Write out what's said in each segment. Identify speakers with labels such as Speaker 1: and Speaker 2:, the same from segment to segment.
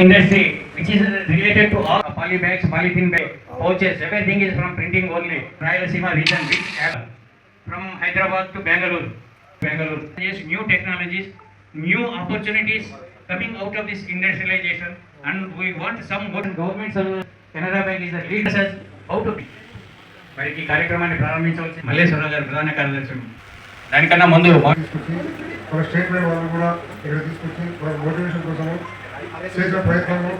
Speaker 1: industry which is related to all poly bags, polythene bag, pouches, everything is from printing only. Rayalaseema region, which have from Hyderabad to Bangalore. Bangalore. Yes, new technologies, new opportunities coming out of this industrialization and we want some good government service. Canara Bank is the leaders as how to మరి ఈ కార్యక్రమాన్ని ప్రారంభించవలసి మల్లేశ్వరరావు గారు ప్రధాన కార్యదర్శి దానికన్నా ముందు
Speaker 2: state వాళ్ళు కూడా ఇక్కడ తీసుకొచ్చి మోటివేషన్ కోసము చేసిన ప్రయత్నంలో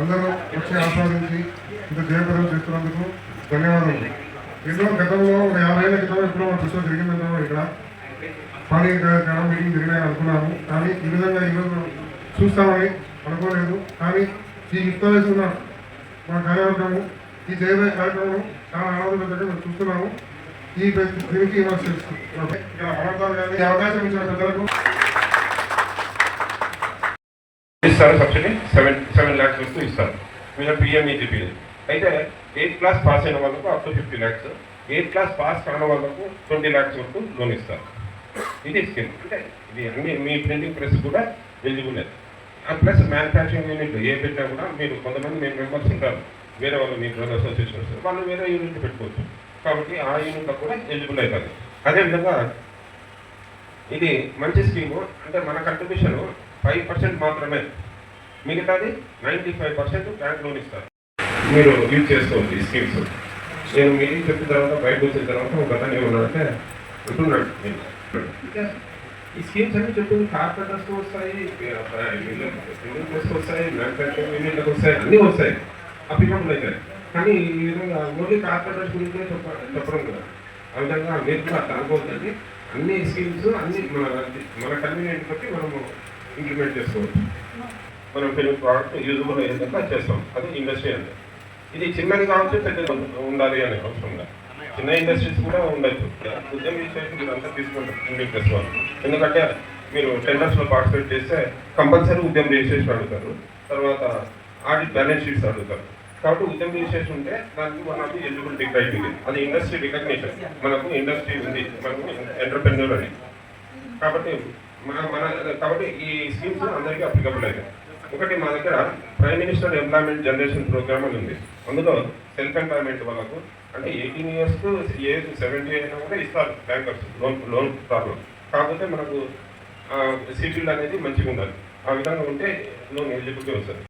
Speaker 2: అందరూ వచ్చి ఆస్వాదించి ఇంత జయప్రదం చేస్తున్నందుకు ధన్యవాదాలు ఎన్నో గతంలో ఒక యాభై ఏళ్ళ క్రితం ఎప్పుడో దృష్టిలో జరిగిందన్నాము ఇక్కడ పని జనం మీటింగ్ జరిగినాయని అనుకున్నాము. కానీ ఈ విధంగా ఈరోజు చూస్తామని అనుకోలేదు. కానీ ఈ యుక్త వయసు ఉన్న మన కార్యవర్గము ఈ చేయబోయే కార్యక్రమం చాలా ఆనందం మేము చూస్తున్నాము. ఈ దీనికి మా ఇక్కడ ఈ అవకాశం ఇచ్చిన పెద్దలకు
Speaker 3: ఇస్తారు సబ్సిడీ సెవెన్ సెవెన్ ల్యాక్స్ వరకు ఇస్తారు. మీద పిఎంఈజీపీ అయితే ఎయిత్ క్లాస్ పాస్ అయిన వాళ్ళకు up to fifty lakhs eighth class pass కాని వాళ్ళకు ట్వంటీ ల్యాక్స్ వరకు లోన్ ఇస్తారు. ఇది స్కీమ్ అంటే ఇది అన్ని మీ ప్రింటింగ్ ప్రెస్ కూడా ఎలిజిబుల్ ప్లస్ మ్యానుఫ్యాక్చరింగ్ యూనిట్ ఏ పెట్టినా కూడా మీరు కొంతమంది మీ మెంబర్స్ ఉంటారు. వేరే వాళ్ళు మీ బ్రదర్ అసోసియేషన్ వస్తారు. వాళ్ళు వేరే యూనిట్ పెట్టుకోవచ్చు. కాబట్టి ఆ యూనిట్లో కూడా ఎలిజిబుల్ అవుతుంది అదేవిధంగా ఇది మంచి స్కీము అంటే మన కంట్రిబ్యూషన్ ఫైవ్ పర్సెంట్ మాత్రమే. మిగతాది ninety five percent bank loan ఇస్తారు. మీరు యూజ్ చేసుకోవచ్చు ఈ స్కీమ్స్ నేను మీటింగ్ చెప్పిన తర్వాత బయటకు వచ్చిన తర్వాత ఒక అతను ఏమన్నాడంటే ఉంటున్నాడు నేను. ఈ స్కీమ్స్ అన్ని చెప్పింది కార్పొరేటర్స్కి వస్తాయి బిల్డింగ్ వస్తాయి మ్యానుఫ్యాక్చరింగ్ యూనిట్లకు వస్తాయి అన్నీ వస్తాయి. అప్లికబుల్ అవుతాయి కానీ ఈ విధంగా ఓన్లీ కార్పొరేటర్స్ గురించి చెప్ప చెప్పడం కదా ఆ విధంగా మీరు కూడా అట్లా అనుకోవద్దండి అన్ని స్కీమ్స్ అన్ని మన మన కన్వీనియంట్ బట్టి మనము ఇంప్లిమెంట్ చేసుకోవచ్చు. మనం ఫిలిం ప్రోడక్ట్ యూజబుల్ అయ్యేదాకా చేస్తాం? అది ఇండస్ట్రీ అంటే. ఇది చిన్నది కావచ్చు పెద్దది ఉండాలి అనే అవసరం లేదు. చిన్న ఇండస్ట్రీస్ కూడా ఉండొచ్చు. ఉద్యమ విషయం మీరు అంతా తీసుకుంటారు ఇండియన్ వాళ్ళు. ఎందుకంటే మీరు టెండర్స్లో పార్టిసిపేట్ చేస్తే కంపల్సరీ ఉద్యమ రిజిస్ట్రేషన్ అడుగుతారు. తర్వాత ఆడిట్ బ్యాలెన్స్ షీట్స్ అడుగుతారు. కాబట్టి ఉద్యమ రిజిస్ట్రేషన్ ఉంటే దానికి one of the eligibility criteria అది ఇండస్ట్రీ రికగ్నిషన్ మనకు ఇండస్ట్రీ ఉంది. మనకు ఎంటర్ప్రెన్యూర్ అని. కాబట్టి మన మన కాబట్టి ఈ స్కీమ్స్ అందరికీ అప్లికబుల్ అవుతాయి ఒకటి మా దగ్గర prime minister employment generation programme అని ఉంది. అందులో సెల్ఫ్ ఎంప్లాయ్మెంట్ వాళ్ళకు అంటే ఎయిటీన్ ఇయర్స్ ఏజ్ సెవెంటీ అయినా కూడా ఇస్తారు బ్యాంకర్స్ లోన్ లోన్ ప్రాబ్లం కాకపోతే మనకు సిటీలు అనేది మంచిగా ఉండాలి ఆ విధంగా ఉంటే లోన్ ఎలిజిబిలిటీ వస్తుంది.